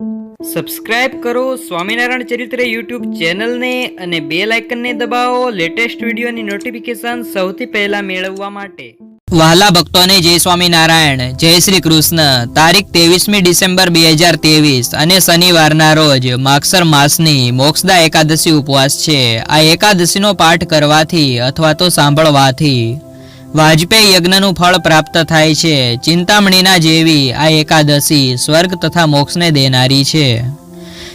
Subscribe કરો સ્વામિનારાયણ ચરિત્ર YouTube ચેનલને અને બે લાઇકનને દબાવો લેટેસ્ટ વિડીયોની નોટિફિકેશન સૌથી પહેલા મેળવવા માટે. વહાલા ભક્તોને જય સ્વામિનારાયણ, જય શ્રી કૃષ્ણ. તારીખ ત્રેવીસમી ડિસેમ્બર બે હજાર ત્રેવીસ અને શનિવારના રોજ માગસર માસની મોક્ષદા એકાદશી ઉપવાસ છે. આ એકાદશીનો પાઠ કરવાથી અથવા તો સાંભળવાથી વાજપેયી યજ્ઞનું ફળ પ્રાપ્ત થાય છે. ચિંતામણીના જેવી આ એકાદશી સ્વર્ગ તથા મોક્ષને દેનારી છે.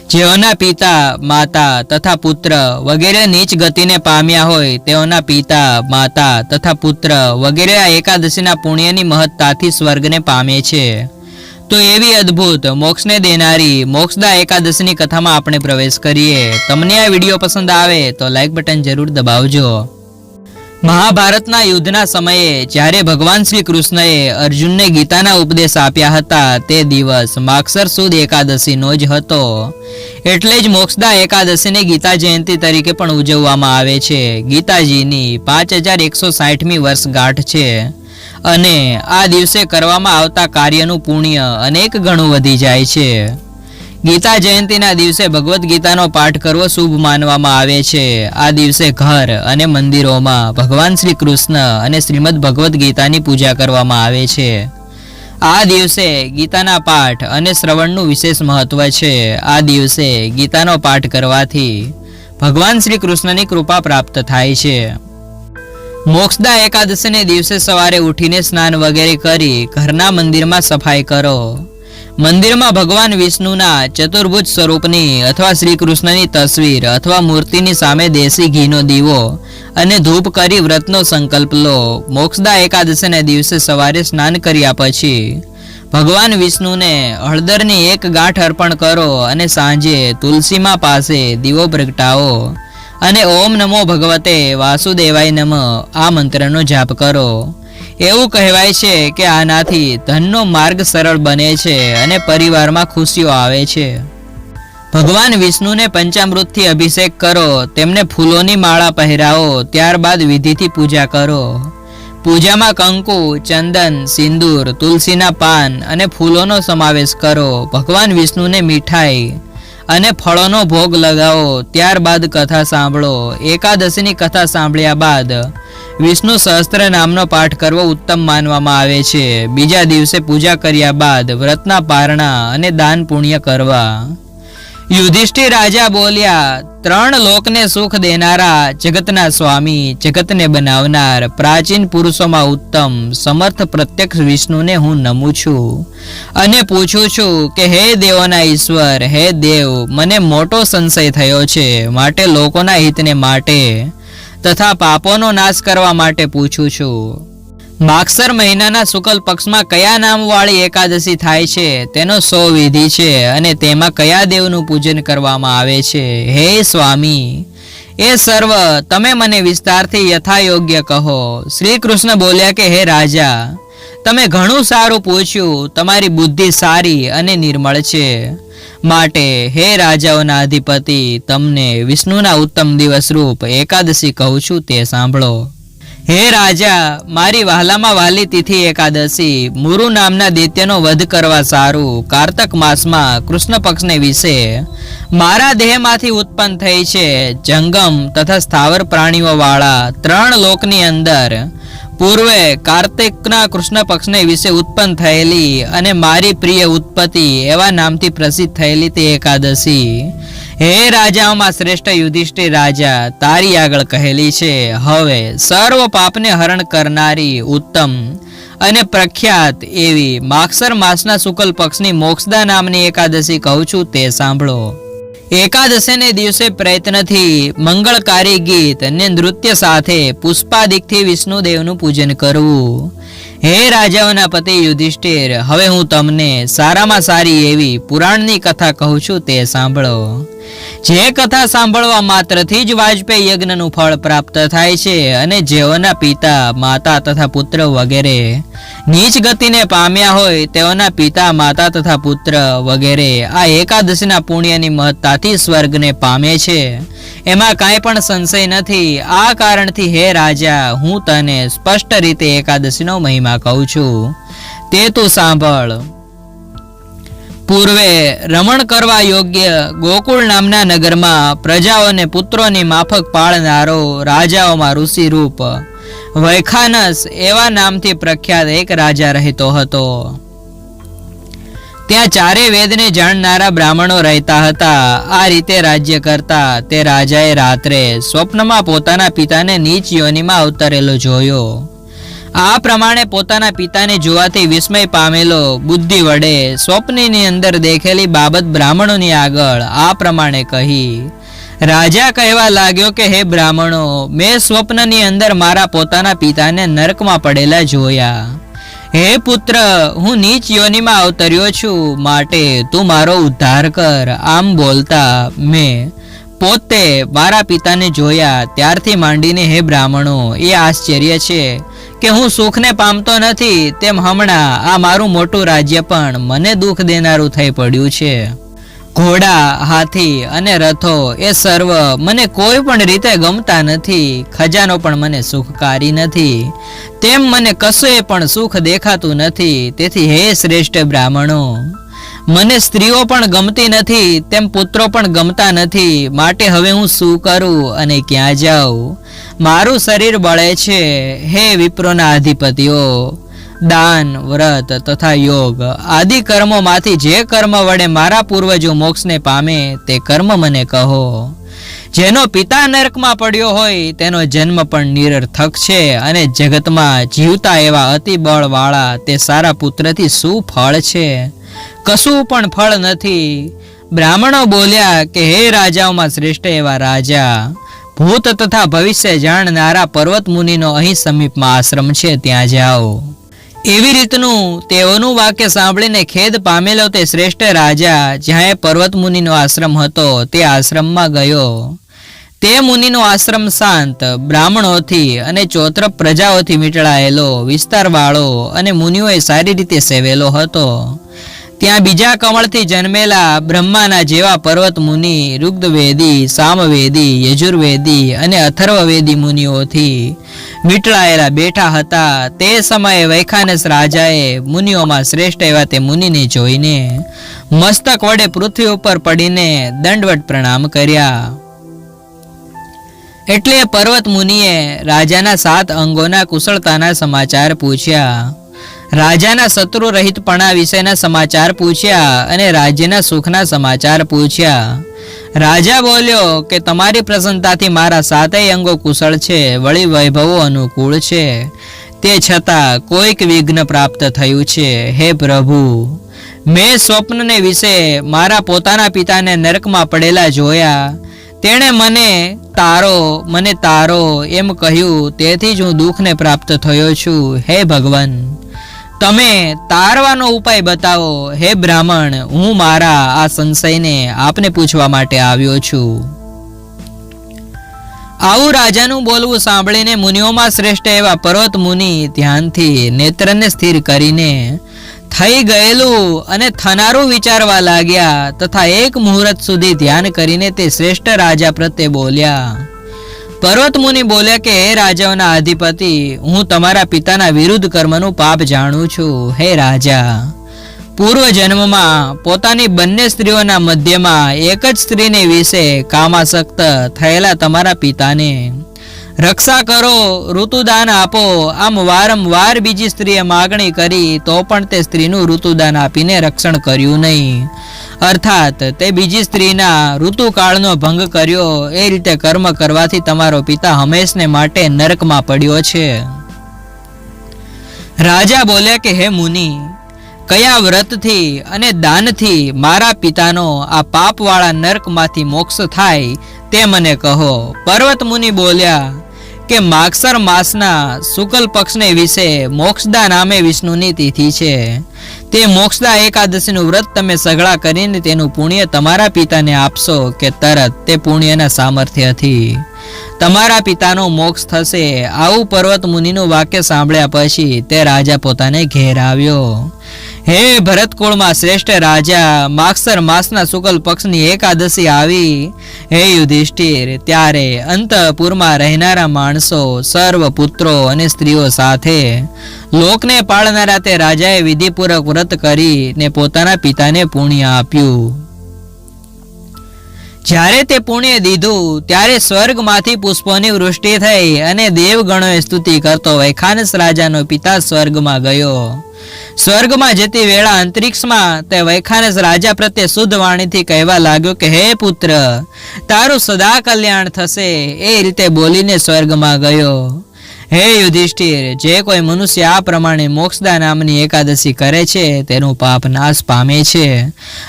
જેઓના પિતા, માતા તથા પુત્ર વગેરે નીચ ગતિને પામ્યા હોય, તેઓના પિતા, માતા તથા પુત્ર વગેરે આ એકાદશીના પુણ્યની મહત્તાથી સ્વર્ગને પામે છે. તો એવી અદ્ભુત મોક્ષને દેનારી મોક્ષદા એકાદશીની કથામાં આપણે પ્રવેશ કરીએ. તમને આ વીડિયો પસંદ આવે તો લાઇક બટન જરૂર દબાવજો. મહાભારતના યુદ્ધના સમયે જ્યારે ભગવાન શ્રી કૃષ્ણએ અર્જુનને ગીતાના ઉપદેશ આપ્યા હતા, તે દિવસ માક્ષર સુદ એકાદશીનો જ હતો. એટલે જ મોક્ષદા એકાદશીને ગીતા જયંતિ તરીકે પણ ઉજવવામાં આવે છે. ગીતાજીની પાંચ હજાર એકસો સાઠમી વર્ષગાંઠ છે. અને આ દિવસે કરવામાં આવતા કાર્યનું પુણ્ય અનેક ગણું વધી જાય છે. ગીતા જયંતિના દિવસે ભગવદ્ ગીતાનો પાઠ કરવો શુભ માનવામાં આવે છે. આ દિવસે ઘર અને મંદિરોમાં ભગવાન શ્રી કૃષ્ણ અને શ્રીમદ ભગવદ્ ગીતાની પૂજા કરવામાં આવે છે. આ દિવસે ગીતાના પાઠ અને શ્રવણનું વિશેષ મહત્વ છે. આ દિવસે ગીતાનો પાઠ કરવાથી ભગવાન શ્રી કૃષ્ણની કૃપા પ્રાપ્ત થાય છે. મોક્ષદા એકાદશીને દિવસે સવારે ઉઠીને સ્નાન વગેરે કરી ઘરના મંદિરમાં સફાઈ કરો. મંદિરમાં ભગવાન વિષ્ણુના ચતુર્ભુજ સ્વરૂપની અથવા શ્રી કૃષ્ણની તસવીર અથવા મૂર્તિની સામે દેશી ઘીનો દીવો અને ધૂપ કરી વ્રતનો સંકલ્પ લો. મોક્ષદા એકાદશીને દિવસે સવારે સ્નાન કર્યા પછી ભગવાન વિષ્ણુને હળદરની એક ગાંઠ અર્પણ કરો અને સાંજે તુલસીમાં પાસે દીવો પ્રગટાવો અને ઓમ નમો ભગવતે વાસુદેવાય નમ આ મંત્રનો જાપ કરો. એવું કહેવાય છે કે આનાથી ધનનો માર્ગ સરળ બને છે અને પરિવારમાં ખુશીઓ આવે છે. ભગવાન વિષ્ણુને પંચામૃતથી અભિષેક કરો, તેમને ફૂલોની માળા પહેરાવો, ત્યારબાદ વિધિથી પૂજા કરો. પૂજામાં કંકુ, ચંદન, સિંદૂર, તુલસીના પાન અને ફૂલોનો સમાવેશ કરો. ભગવાન વિષ્ણુને મીઠાઈ અને ફળોનો ભોગ લગાવો, ત્યારબાદ કથા સાંભળો. એકાદશીની કથા સાંભળ્યા બાદ વિષ્ણુ સહસ્ત્ર નામનો પાઠ કરવો ઉત્તમ માનવામાં આવે છે. બીજા દિવસે પૂજા કર્યા બાદ વ્રતના પારણા અને દાન પુણ્ય કરવા. યુધિષ્ઠિર રાજા બોલ્યા, ત્રણ લોકને સુખ દેનારા જગતના સ્વામી, જગતને બનાવનાર પ્રાચીન પુરુષોમાં ઉત્તમ, સમર્થ પ્રત્યક્ષ વિષ્ણુને હું નમું છું. અને પૂછું છું કે, હે દેવોના ઈશ્વર, હે દેવ, મને મોટો સંશય થયો છે, માટે લોકોના હિતને માટે તથા પાપોનો નાશ કરવા માટે પૂછું છું. માગસર મહિનાના શુકલ પક્ષમાં કયા નામવાળી એકાદશી થાય છે? તેનો સો વિધિ છે અને તેમાં કયા દેવનું પૂજન કરવામાં આવે છે? હે સ્વામી, એ સર્વ તમે મને વિસ્તારથી યથાયોગ્ય કહો. શ્રી કૃષ્ણ બોલ્યા કે, હે રાજા તમે ઘણું સારું પૂછ્યું, તમારી બુદ્ધિ સારી અને નિર્મળ છે. માટે હે રાજાઓના અધિપતિ, તમને વિષ્ણુના ઉત્તમ દિવસ રૂપ એકાદશી કહું છું તે સાંભળો. હે રાજા, મારી વહાલામાં વાલી તિથિ એકાદશી, મુરુ નામના દૈત્યનો વધ કરવા સારું, કાર્તક માસમાં કૃષ્ણ પક્ષને વિશે. મારા દેહમાંથી ઉત્પન્ન થઈ છે જંગમ તથા સ્થાવર પ્રાણીઓવાળા ત્રણ લોકની અંદર. પૂર્વે કાર્તિકના કૃષ્ણ પક્ષને વિશે ઉત્પન્ન થયેલી અને મારી પ્રિય ઉત્પત્તિ એવા નામથી પ્રસિદ્ધ થયેલી તે એકાદશી. હે રાજાઓમાં શ્રેષ્ઠ યુધિષ્ઠિર રાજા, તારી આગળ કહેલી છે, હવે સર્વ પાપને હરણ કરનારી ઉત્તમ અને પ્રખ્યાત એવી માગસર માસના શુકલ પક્ષની મોક્ષદા નામની એકાદશી કહું છું તે સાંભળો. એકાદશીને દિવસે પ્રયત્નથી મંગળકારી ગીત અને નૃત્ય સાથે પુષ્પાદિકથી વિષ્ણુદેવનું પૂજન કરવું. હે રાજાઓના પતિ યુધિષ્ઠિર, હવે હું તમને સારામાં સારી એવી પુરાણની કથા કહું છું, તે સાંભળો. જે કથા સાંભળવા માત્રથી જ વાજપેયી યજ્ઞનું ફળ પ્રાપ્ત થાય છે અને જેઓના પિતા, માતા તથા પુત્ર વગેરે નીચ ગતિને પામ્યા હોય, તેઓના પિતા, માતા તથા પુત્ર વગેરે આ એકાદશીના પુણ્યની મહત્તાથી સ્વર્ગને પામે છે. એમાં કાંઈ પણ સંશય નથી. આ કારણથી હે રાજા, હું તને સ્પષ્ટ રીતે એકાદશીનો મહિમા કહું છું. તે તું સાંભળ. પૂર્વે રમણ કરવા યોગ્ય ગોકુળ નામના નગરમાં પ્રજાઓને પુત્રોની માફક પાળનારો રાજાઓમાં ઋષિરૂપ વૈખાનસ એવા નામથી પ્રખ્યાત એક રાજા રહેતો હતો. ત્યાં ચારે વેદને જાણનારા બ્રાહ્મણો રહેતા હતા. આ રીતે રાજ્ય કરતા તે રાજાએ રાત્રે સ્વપ્નમાં પોતાના પિતાને નીચ યોનિમાં અવતરેલો જોયો. આ પ્રમાણે પોતાના પિતાને જોવાથી વિસ્મય પામેલો બુદ્ધિ વડે સ્વપ્નની અંદર દેખેલી બાબત બ્રાહ્મણોની આગળ આ પ્રમાણે કહી, રાજા કહેવા લાગ્યો કે, હે બ્રાહ્મણો, મેં સ્વપ્નની અંદર મારા પોતાના પિતાને નરકમાં પડેલા જોયા. હે પુત્ર, હું નીચ યોનિમાં અવતર્યો છું. માટે તું મારો ઉદ્ધાર કર. આમ બોલતા મેં પોતે મારા પિતાને જોયા, ત્યારથી માંડીને હે બ્રાહ્મણો, એ આશ્ચર્ય છે કે હું સુખને પામતો નથી, તેમ હમણાં આ મારું મોટું રાજ્ય પણ મને દુઃખ દેનારું થઈ પડ્યું છે. ઘોડા, હાથી અને રથો એ સર્વ મને કોઈ પણ રીતે ગમતા નથી, ખજાનો પણ મને સુખકારી નથી, તેમ મને કશુંય પણ સુખ દેખાતું નથી. તેથી હે શ્રેષ્ઠ બ્રાહ્મણો મને સ્ત્રીઓ પણ ગમતી નથી, તેમ પુત્રો પણ ગમતા નથી. માટે હવે હું શું કરું અને ક્યાં જાઉં? મારું શરીર બળે છે. હે વિપ્રોના અધિપતિઓ, દાન, વ્રત તથા યોગ. આદિ કર્મોમાંથી જે કર્મ વડે મારા પૂર્વજો મોક્ષને પામે, તે કર્મ મને કહો. જેનો પિતા નરકમાં પડ્યો હોય, તેનો જન્મ પણ નિરર્થક છે અને જગતમાં જીવતા એવા અતિ બળવાળા, તે સારા પુત્રથી શું ફળ છે? કશું પણ ફળ નથી. બ્રાહ્મણો બોલ્યા કે, હે રાજાઓમાં શ્રેષ્ઠ એવા રાજા, ભૂત તથા ભવિષ્ય જાણનારા પર્વત મુનિનો અહીં સમીપમાં આશ્રમ છે, ત્યાં જાઓ. એવી રીતનું તેઓનું વાક્ય સાંભળીને ખેદ પામેલો તે શ્રેષ્ઠ રાજા, જ્યાં એ પર્વત મુનિનો આશ્રમ હતો, તે આશ્રમમાં ગયો. તે મુનિનો આશ્રમ શાંત, બ્રાહ્મણોથી અને ચોત્ર પ્રજાઓથી મીટળાયેલો વિસ્તારવાળો અને મુનિઓએ સારી રીતે સેવેલો હતો. ત્યાં બીજા કમળથી જન્મેલા બ્રહ્માના જેવા પર્વત મુનિ ઋગ્વેદી, સામવેદી, યજુર્વેદી અને અથર્વવેદી મુનિઓથી વીંટળાયેલા બેઠા હતા. તે સમયે વૈખાનસ રાજાએ મુનિઓમાં શ્રેષ્ઠ એવા તે મુનિને જોઈને મસ્તક વડે પૃથ્વી ઉપર પડીને દંડવટ પ્રણામ કર્યા. એટલે પર્વત મુનિએ રાજાના સાત અંગોના કુશળતાના સમાચાર પૂછ્યા. રાજાના શત્રુ રહિતપણા વિશેના સમાચાર પૂછ્યા અને રાજ્યના સુખના સમાચાર પૂછ્યા. રાજા બોલ્યો કે તમારી પ્રસન્નતાથી મારા સાતેય અંગો કુશળ છે, વળી વૈભવો અનુકૂળ છે. તે છતાં કોઈક વિઘ્ન પ્રાપ્ત થયું છે, હે પ્રભુ. મેં સ્વપ્નને વિશે મારા પોતાના પિતાને નરકમાં પડેલા જોયા. તેણે મને, તારો મને તારો એમ કહ્યું, તેથી જ હું દુઃખને પ્રાપ્ત થયો છું, હે ભગવાન. તમે તારવાનો ઉપાય બતાવો. હે બ્રાહ્મણ, હું મારા આ સંશયને આપને પૂછવા માટે આવ્યો છું. આવું રાજાનું બોલવું સાંભળીને મુનિઓમાં શ્રેષ્ઠ એવા પર્વત મુનિ ધ્યાનથી નેત્રને સ્થિર કરીને થઈ ગયેલું અને થનારું વિચારવા લાગ્યા તથા એક મુહૂર્ત સુધી ધ્યાન કરીને તે શ્રેષ્ઠ રાજા પ્રત્યે બોલ્યા પર્વત મુનિ બોલે કે, હે રાજાઓના અધિપતિ, હું તમારા પિતાના વિરુદ્ધ કર્મનું પાપ જાણું છું. હે રાજા પૂર્વ જન્મમાં પોતાની બંને સ્ત્રીઓના મધ્યમાં એક જ સ્ત્રીને વિશે કામાસક્ત થયેલા તમારા પિતાને રક્ષા કરો, ઋતુદાન આપો. આમ વારંવાર બીજી સ્ત્રીએ માગણી કરી, તો પણ તે સ્ત્રીનું ઋતુદાન આપીને રક્ષણ કર્યું નહીં. અર્થાત, તે બીજી સ્ત્રીના ઋતુકાળનો ભંગ કર્યો. એ રીતે કર્મ કરવાથી તમારો પિતા હંમેશને માટે નરકમાં પડ્યો છે. રાજા બોલ્યા કે, હે મુનિ, કયા વ્રતથી અને દાનથી મારા પિતાનો આ પાપવાળા નર્કમાંથી મોક્ષ થાય તે મને કહો. પર્વત મુનિ બોલ્યા કે માગસર માસના શુક્લ પક્ષને વિશે મોક્ષદા નામે વિષ્ણુની તિથિ છે. તે મોક્ષદા એકાદશીનું વ્રત તમે સગળા કરીને તેનું પુણ્ય તમારા પિતાને આપશો કે તરત તે પુણ્યના સામર્થ્યથી. તમારા પિતાનો મોક્ષ થશે. આવું પર્વત મુનિનું વાક્ય સાંભળ્યા પછી તે રાજા પોતાને ઘેર આવ્યો. હે ભરતકુળમાં શ્રેષ્ઠ રાજા માક્ષર માસના શુકલ પક્ષની એકાદશી આવી. હે યુધિષ્ઠિર, ત્યારે અંતપુરમાં રહેનારા માણસો, સર્વ પુત્રો અને સ્ત્રીઓ સાથે લોકને પાળનારા તે રાજાએ વિધિપૂર્વક વ્રત કરી ને પોતાના પિતાને પુણ્ય આપ્યું. જ્યારે તે પુણ્ય દીધું, ત્યારે સ્વર્ગમાંથી પુષ્પોની વૃષ્ટિ થઈ અને દેવગણોએ સ્તુતિ કરતો વૈખાનસ રાજાનો પિતા સ્વર્ગમાં ગયો. સ્વર્ગમાં જતી વેળા અંતરિક્ષમાં તે વૈખાનસ રાજા પ્રત્યે શુદ્ધ વાણીથી કહેવા લાગ્યો કે, હે પુત્ર, તારું સદા કલ્યાણ થશે. એ રીતે બોલીને સ્વર્ગમાં ગયો. હે યુધિષ્ઠિર, જે કોઈ મનુષ્ય આ પ્રમાણે મોક્ષદા નામની એકાદશી કરે છે, તેનું પાપ નાશ પામે છે.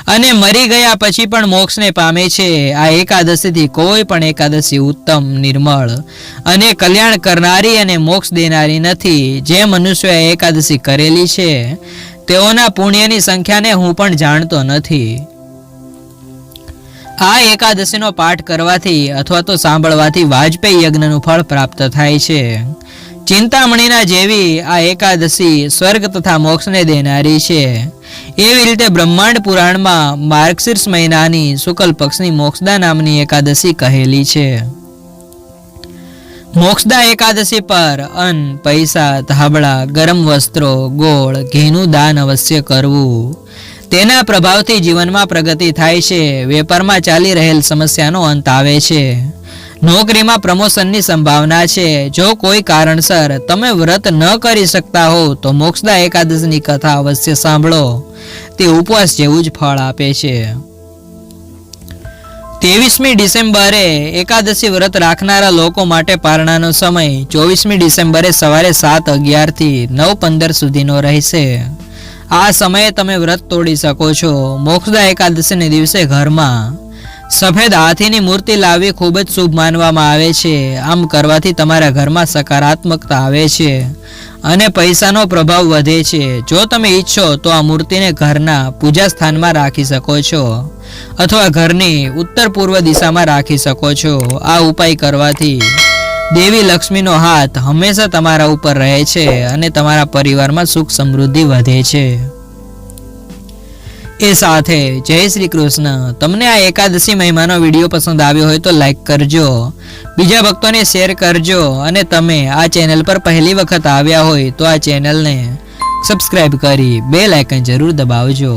અને મરી ગયા પછી પણ મોક્ષને પામે છે. આ એકાદશીથી કોઈ પણ એકાદશી ઉત્તમ, નિર્મળ અને કલ્યાણ કરનારી અને મોક્ષ દેનારી નથી. જે મનુષ્યએ એકાદશી કરેલી છે, તેઓના પુણ્યની સંખ્યાને હું પણ જાણતો નથી. આ એકાદશીનો પાઠ કરવાથી અથવા તો સાંભળવાથી વાજપેયી યજ્ઞનું ફળ પ્રાપ્ત થાય છે. ચિંતામણીના જેવી આ એકાદશી સ્વર્ગ તથા મોક્ષને દેનારી છે. એવી રીતે બ્રહ્માંડ પુરાણમાં માર્ગશીર્ષ મહિનાની શુકલ પક્ષની મોક્ષદા નામની એકાદશી કહેલી છે. મોક્ષદા એકાદશી પર અન્ન, પૈસા, ધાબળા, ગરમ વસ્ત્રો, ગોળ, ઘીનું દાન અવશ્ય કરવું. તેના પ્રભાવથી જીવનમાં પ્રગતિ થાય છે. વેપારમાં ચાલી રહેલ સમસ્યાનો અંત આવે છે. નોકરીમાં પ્રમોશનની સંભાવના છે. જો કોઈ કારણસર તમે વ્રત ન કરી શકતા હો, તો મોક્ષદા એકાદશની કથા અવશ્ય સાંભળો. તે ઉપવાસ જેવું જ ફળ આપે છે. ત્રેવીસમી ડિસેમ્બરે એકાદશી વ્રત રાખનારા લોકો માટે પારણાનો સમય ચોવીસમી ડિસેમ્બરે સવારે સાત અગિયારથી નવ પંદર સુધીનો રહેશે. આ સમયે તમે વ્રત તોડી શકો છો. મોક્ષદા એકાદશીને દિવસે ઘરમાં સફેદ હાથીની મૂર્તિ લાવવી ખૂબ જ શુભ માનવામાં આવે છે. આમ કરવાથી તમારા ઘરમાં સકારાત્મકતા આવે છે અને પૈસાનો પ્રભાવ વધે છે. જો તમે ઈચ્છો તો આ મૂર્તિને ઘરના પૂજા સ્થાનમાં રાખી શકો છો અથવા ઘરની ઉત્તર પૂર્વ દિશામાં રાખી શકો છો. આ ઉપાય કરવાથી દેવી લક્ષ્મીનો હાથ હંમેશા તમારા ઉપર રહે છે અને તમારા પરિવારમાં સુખ સમૃદ્ધિ વધે છે. એ સાથે જય શ્રી કૃષ્ણ. તમને આ એકાદશી મહિમાનો વીડિયો પસંદ આવ્યો હોય તો લાઈક કરજો, બીજા ભક્તોને શેર કરજો અને તમે આ ચેનલ પર પહેલી વખત આવ્યા હોય તો આ ચેનલને સબસ્ક્રાઈબ કરી બે લાઇકન જરૂર દબાવજો.